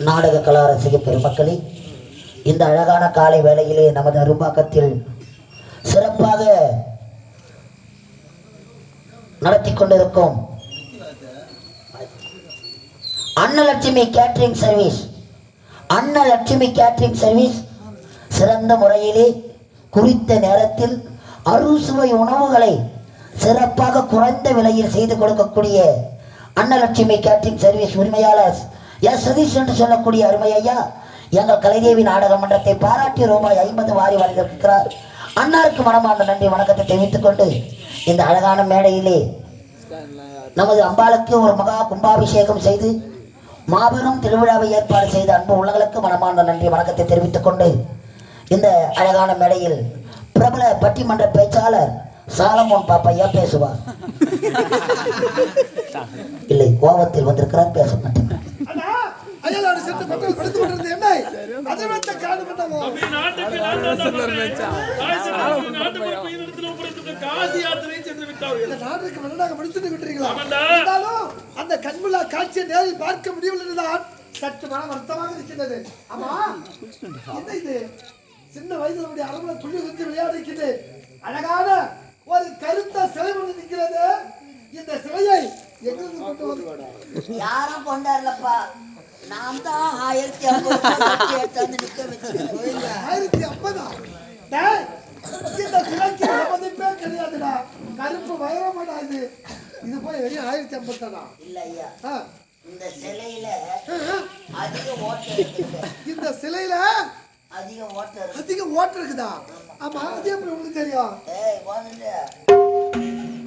நாடக கலா ரசிக பெருமக்களே இந்த அழகான காலை வேளையிலே நமது அரும்பாக்கத்தில் சிறப்பாக நடத்தி கொண்டிருக்கும் Annalakshmi catering service Annalakshmi catering service சிறந்த முறையிலே குறித்த நேரத்தில் அறுசுவை உணவுகளை சிறப்பாக குறைந்த விலையில் செய்து கொடுக்கக்கூடிய அன்னலட்சுமி கேட்ரிங் சர்வீஸ் உரிமையாளர் எஸ் சதீஷ் என்று சொல்லக்கூடிய அருமை ஐயா எங்கள் கலைதேவி நாடக மன்றத்தை பாராட்டி ரூபாய் ஐம்பது வாரி வழங்கியிருக்கிறார். அன்னாருக்கு மனமார்ந்த நன்றி வணக்கத்தை தெரிவித்துக் கொண்டு இந்த அழகான மேடையிலே நமது அம்பாளுக்கு ஒரு மகா கும்பாபிஷேகம் செய்து மாபெரும் திருவிழாவை ஏற்பாடு செய்த அன்பு உள்ளங்களுக்கு மனமார்ந்த நன்றி வணக்கத்தை தெரிவித்துக் கொண்டு இந்த அழகான மேடையில் பிரபல பட்டிமன்ற பேச்சாளர் சாலமோன் பாப்பையா பேசுவார். இல்லை கோபத்தில் வந்திருக்கிறார் பேச மாட்டேன் கொண்டிருந்த என்னை? அர்ஜுனத்தை காரணம் என்னவோ? தம்பி, நாட்டுக்கு மன்னனாக முடிச்சுட்டு. இருந்தாலும் அந்த கண்முல்லா காட்சியை நேரில் பார்க்க முடியவில்லை என்றுதான் சற்று மன வருத்தமாக இருக்கின்றது. ஆமா என்ன இது? சின்ன வயதுல நம்முடைய அரபுல துள்ளி குத்தி விளையாடிக்கிறது அழகான ஒரு கருத்த சிலை ஒன்று நிற்கிறது. இந்த சிலையை எங்கிருந்து கொண்டு வந்து யாரும் கொண்டாடலப்பா நான் தான் ஆயிரத்தி ஐம்பது எடுத்தாந்து நிக்க வச்சிருக்கேன் ஆயிரத்தி ஐம்பதா? இந்த சிலைக்கு மதிப்பே கிடையாதுடா. கருப்பு வைரமாடா இது. இது போய் வெறும் ஆயிரத்தி ஐம்பத்தாடா இல்ல ஐயா. இந்த சிலையில அதிக ஓட்டம் இந்த சிலையில அதிக ஓட்டம் அதிக ஓட்டம் இருக்குதா? ஆமா அது எப்படி உங்களுக்கு தெரியும்? ஏய் வந்து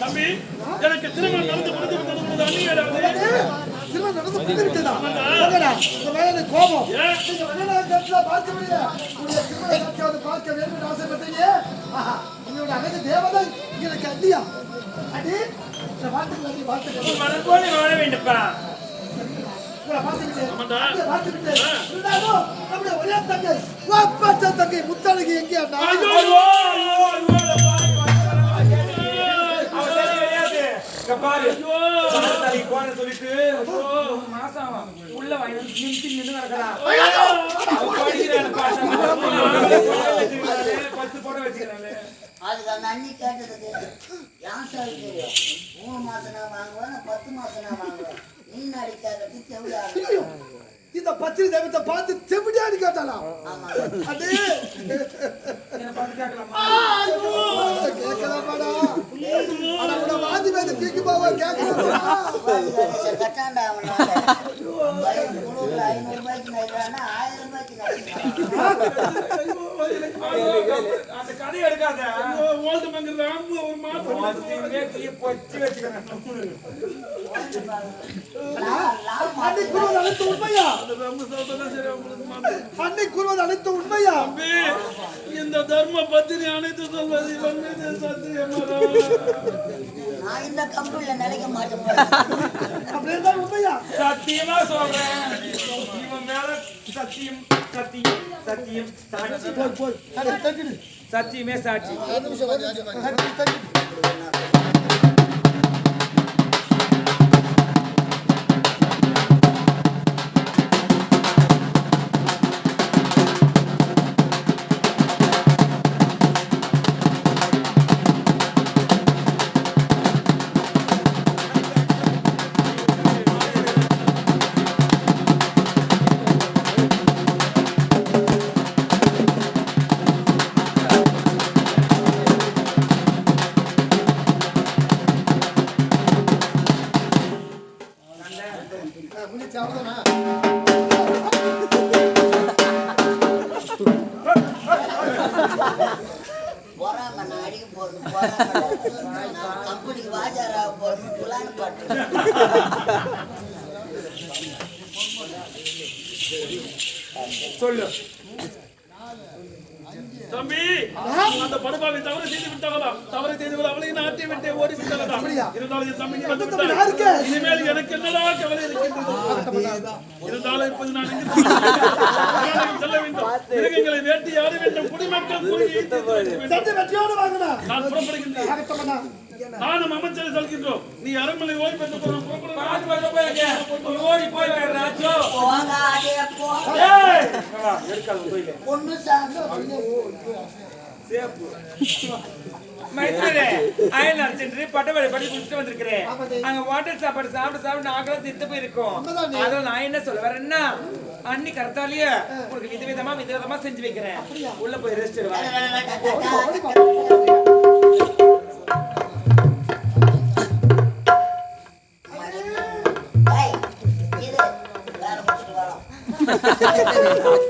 தம்பி எனக்கு திருமணம் நடந்து முடிந்து விட்டது உனது அண்ணியடாவது. திரும்ப நடந்து மேல எனக்கு கோபம். பார்க்க வேண்டும் என்று ஆசைப்பட்டீங்க. அழகு தேவதை எனக்கு? அடி, வாழ நம்முடைய ஒரே தங்கை, ஒப்பற்ற தங்கை முத்தழகி எங்கே பாரு. சொல்லிட்டு மாசம் உள்ள வாங்கி. நிமித்தி நின்று நடக்கிறான். அவன் படிக்கிறான் பாசம். பத்து போட்டோ வச்சுக்கிறானே. அதுக்கு அந்த அண்ணி கேட்டதுக்கு யான் சார் தெரியும் மூணு மாசம் நான் வாங்குவேன் பத்து மாசம் நான் வாங்குவேன். இந்த பத்திரி தெய்வத்தை பார்த்து செவிடியாடி கேட்டாலாம் கேட்கலாமா? கேட்கலாமாடா தூக்கி போவ கேட்கலாமா கட்டாண்டா ஐநூறு ரூபாய்க்கு நைக்கிறான்னா ஆயிரம் ரூபாய்க்கு அந்த கதையை எடுக்காத. ஓல்டு மங்கர் ஒரு வச்சுக்கிறேன். அனைத்து உண்மையா அனைத்து உண்மையா இந்த தர்ம பத்தினி அனைத்து சொல்வது இவன் நான் இந்த கம்பெனில நிலைக்க மாட்டேன் போல. அப்படி இருந்தால் உண்மையா சத்தியமா சொல்றேன் இவன் மேல சத்தியம் சத்தியம் சத்தியம் சாட்சி போய் போய் ஆயிடுச்சு அவ்வளோதானா போறாங்க நான் அடிக்க போறது சொல்லு. தம்பி அந்த படுபாவை தவறு செய்து விட்டாங்களா தவறு செய்து அவளை விட்டு ஓடி விட்டாங்களா இருந்தாலும் என் தம்பி நீ வந்து. யாருக்கு? இனிமேல் எனக்கு என்னடா கவலை இருக்கின்றது. இருந்தாலும் இப்போது நான் எங்கு செல்ல வேண்டும்? செல்ல வேண்டும். மிருகங்களை வேட்டையாட வேண்டும். குடிமக்கள் கூலியை தீர்த்து வைக்க வேண்டும். சத்து வெற்றியோடு வாங்கினா நான் புறப்படுகின்றேன். ஆகட்டமண்ணா நானும் அமைச்சரை செல்கின்றோம் நீ அரண்மனை ஓய்வு பெற்று போறோம். ஓடி போய் ராஜோ. மைத்ரே அயல் அடிச்சுட்டு பட்டவரை படி குடிச்சிட்டு வந்திருக்கிறேன். அங்க வாட்டர் சாப்பாடு சாப்பிட்டு சாப்பிட்டு நாங்களும் திட்டு போயிருக்கோம்? அதான் நான் என்ன சொல்ல வரேன்னா அன்னி கரெக்டாலேயே உங்களுக்கு விதவிதமா விதவிதமா செஞ்சு வைக்கிறேன். உள்ள போய் ரெஸ்ட் முடிச்சிட்டு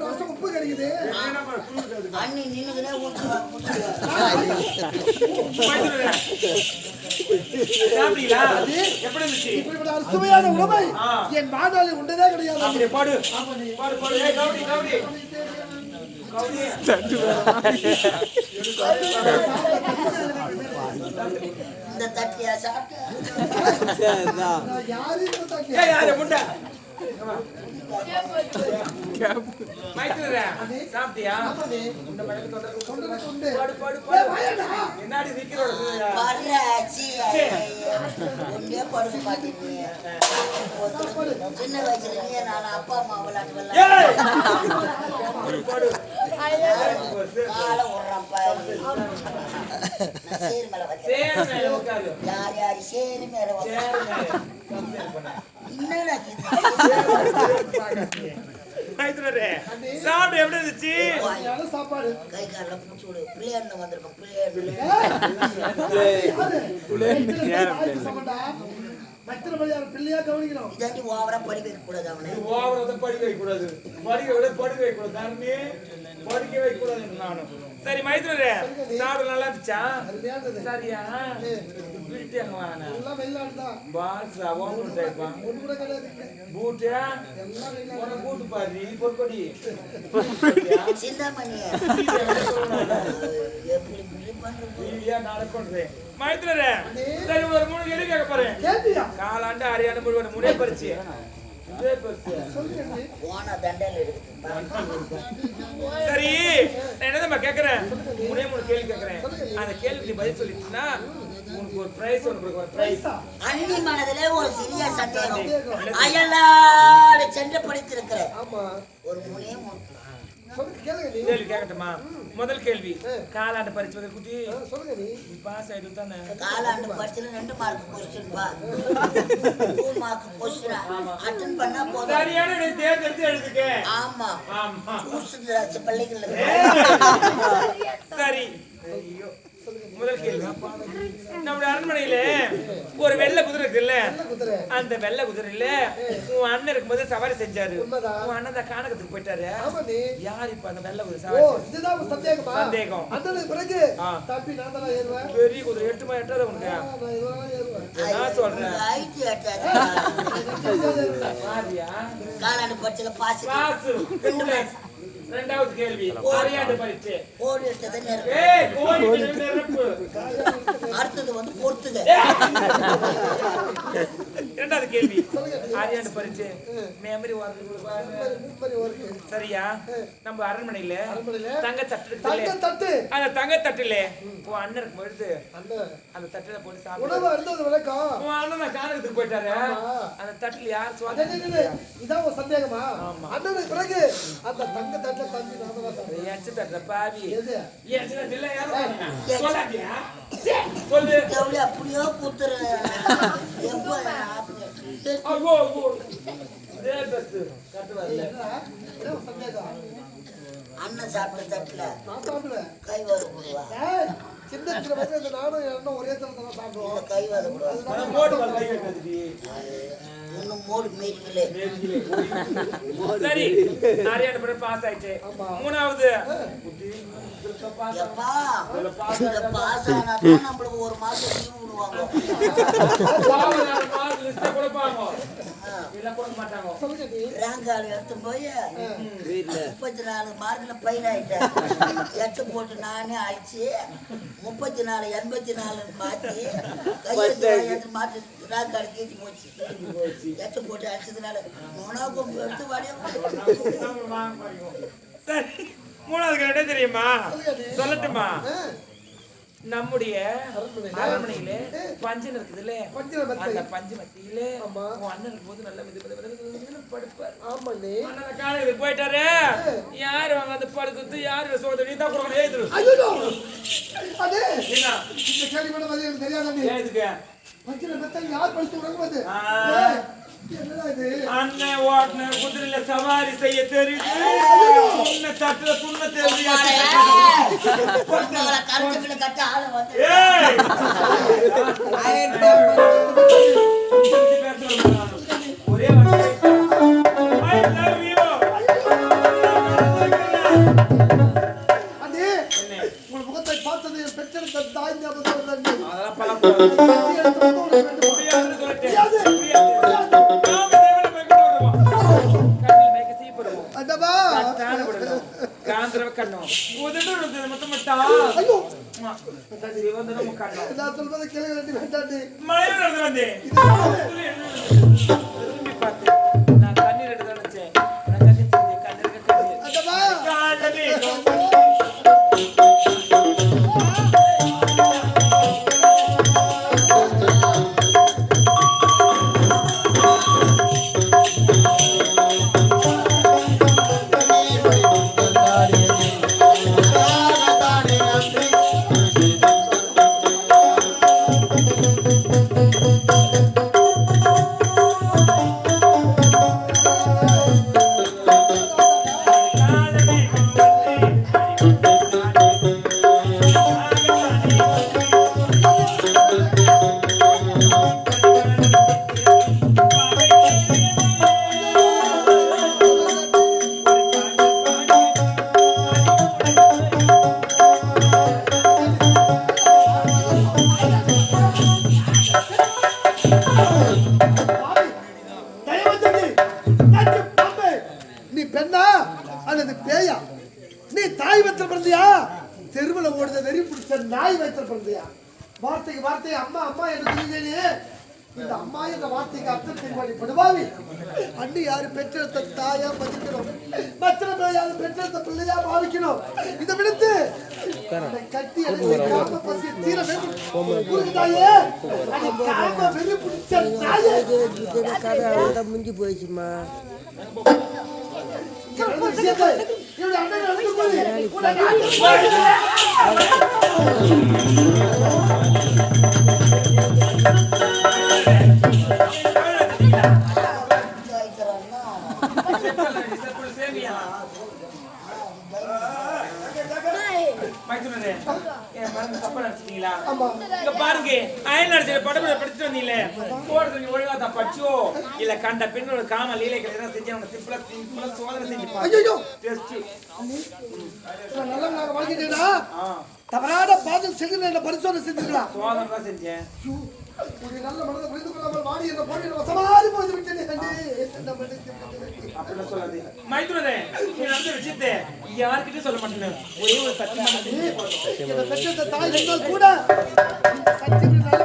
ஒரு வருஷம் உப்பு கிடைக்குது. அண்ணி நின்னுக்குனே இப்படிப்பட்ட சுவையான உணவை. என் வாழ்நாளில் உண்டதே கிடையாது. பாடு. பாடு பாடு. ஏய் கவுடி கவுடி கவுடி இந்த தட்டியா சாப்பிட்ட? யாரு சாப்பிட்டியா சின்ன வயசுல நீ நான் அப்பா அம்மா விளையாட்டு விளையாடு யார் யார் சேரு மேல என்னடா சாப்பிட்டு எப்படி இருந்துச்சு சாப்பாடு கை பூச்சி விடு வந்திருக்கோம் மத்திரமலையார் பிள்ளையா கவனிக்கிறோம் இதாண்டி ஓவரா படிக்க வைக்க கூடாது அவனை ஓவரத படிக்க வைக்க கூடாது படிக்க விட படிக்க வைக்க கூடாது தண்ணி படிக்க வைக்க கூடாது நானும் சரி மைத்ரே சாப்பிட நல்லா இருந்துச்சா? சரியா? வீட்டு அங்க பூட்டியா கூட்டு பாரு பொற்கொடி. மைத்ரே சரி ஒரு மூணு கேள்வி கேட்க போறேன். காலாண்டு அரியான முழுவதும் முன்னே பறிச்சு. சரி நான் என்னதான் கேக்குறேன்? மூணே மூணு கேள்வி கேக்குறேன். அந்த கேள்விக்கு நீ பதில் சொல்லிட்டீங்கன்னா உனக்கு ஒரு பிரைஸ் உனக்கு ஒரு பிரைஸ் அன்னி மனதிலே ஒரு சிறிய சந்தேகம். அயலாடு சென்று படித்திருக்கிற ஆமா. ஒரு மூணே மூணு. கேள்வி கேட்கட்டுமா? முதல் கேள்வி. காலாண்டு பரிச்சு குட்டி. சொல்லுங்க நீ. பாஸ் ஆயிட்டு தானே? காலாண்டு பரிசுல ரெண்டு மார்க் கொஸ்டின் பா. டூ மார்க் கொஸ்டின் அட்டன் பண்ணா போதும். சரியான விடை தேர்ந்தெடுத்து எழுதுக்க ஆமா. ஆமா. கூசு பள்ளிகள்ல சரி. ஐயோ. முதல் கேள்வி நம்முடைய அரண்மனையில ஒரு வெள்ளை குதிரை இருக்குல்ல குதிரை அந்த வெள்ளை குதிரையில உன் அண்ணன் இருக்கும்போது சவாரி செஞ்சாரு. உன் அண்ணன் தான் கானகத்துக்கு போயிட்டாரு ஆமா நீ யார் இப்ப அந்த வெள்ளை குதிரை ஓ சவாரி சந்தேகமா பிறகு பெரிய குதிரை எட்டுமா எட்டாத உனக்கு நான் சொல்றேன். பாசு ரெண்டாவது கேள்வி. ஓடி எடுத்ததை நிரப்பு ஏய் நிரப்பு அடுத்தது வந்து பொறுத்துக இரண்டாவது கேள்வி. ஆரியாண்டு பறிச்சு. மெமரி. சரியா? நம்ம அரண்மனையில தங்க தட்டு இருக்குல்ல தட்டு அந்த தங்க தட்டுல உன் அண்ணன் இருக்கும் பொழுது அந்த தட்டுல போட்டு உணவு சாப்பிடு அருந்தது வழக்கம் உன் அண்ணன் நான் காணகத்துக்கு போயிட்டாரு. ஆமா. அந்த தட்டுல யார். இதான் சந்தேகமா? அண்ணனுக்கு பிறகு அந்த தங்க தட்டுல தம்பி. எச்சு தட்டுல பாவி. எச்சு தட்டுல யாரும் சொல்லு எவ்வளவு அப்படியோ குத்துற. எப்ப ஐயோ ஐயோ இதே best. கட்டு வரல அண்ணன் சாப்பிட்ட தட்டுல கை வர சின்ன சின்ன வயசுல இந்த நானும் என் அண்ணனும் ஒரே தரத்துல தான் சாப்பிடுவோம். கை சரி நிறைய பேர் பாஸ் ஆயிடுச்சு. மூணாவது. ஒரு மாசம் கொடுப்பாங்க. ரேங்க் கார்டு எடுத்து போய் முப்பத்தி நாலு மார்க்ல பையன் ஆயிட்டேன் எட்டு போட்டு நானே அழிச்சு முப்பத்தி நாலு எண்பத்தி நாலு மாத்தி கையெழுத்து மாத்தி ரேங்க் கார்டு கீழ்ச்சி போச்சு. எட்டு போட்டு அடிச்சதுனால நோனா கொம்பு எடுத்து வாடியா சரி மூணாவது கரெக்டா தெரியுமா? சொல்லட்டுமா? நம்முடைய அரண்மனையில? பஞ்சன் இருக்குதுல்ல. அந்த பஞ்சு மத்தியில ஆமா. உன் அண்ணன் இருக்கும்போது நல்ல படுப்பார். ஆமா நீ அண்ணன் காலையில போயிட்டாரு. யாரு அவங்க வந்து படுக்குது யாரு சோதனை நீ தான் கொடுக்கணும். ஐயோ அதே என்ன? இந்த கேள்வி கூட பதில் எனக்கு தெரியாத நீ ஏதுக்கு பஞ்சில மெத்தை யார் படுத்து உறங்குவது? அண்ணன் ஓட்டுன குதிரையில சவாரி செய்ய தெரியுது. உன்னை தட்டுல துண்ண தெரியுது. ஒரே முகத்தை பார்த்தது என் பெற்றெடுத்த தாய் ஞாபகம். அதெல்லாம் பழக்கம். காந்திரவ வார்த்தைக்கு அர்த்தம் தெரிவாடி படுவாவி அண்ணி யாரு பெற்றெடுத்த தாயா மதிக்கணும்? மற்ற யாரு பெற்றெடுத்த பிள்ளையா பாவிக்கணும்? இதை விடுத்து கட்டி காம பசி தீர வேண்டும். புரியுதாயே? அது காம வெறி படிச்சோ, இல்ல கண்ட பெண்ணோட காம லீலைகளை எதாவது செஞ்சு அவனை சிம்பிளா சிம்பிளா சோதனை செஞ்சு பாரு. ஐயோ Test. நான் நல்ல நாங்க வாழ்ந்துட்டேனா ஆ, தவறான பாதல் செஞ்சு என்ன பரிசோதனை செஞ்சுக்கலாம் சோதனை தான் செஞ்சேன் உன்னுடைய நல்ல மனதை புரிந்து கொள்ளாமல் வாடி என்ற போட்டி வசமாறி போய் விட்டேனே மைத்துனரே நீ நடந்த விஷயத்தை யார்கிட்டயும் சொல்ல மாட்டேன் ஒரே ஒரு சத்தியமான தாய் இருந்தால் கூட இந்த சத்தியம்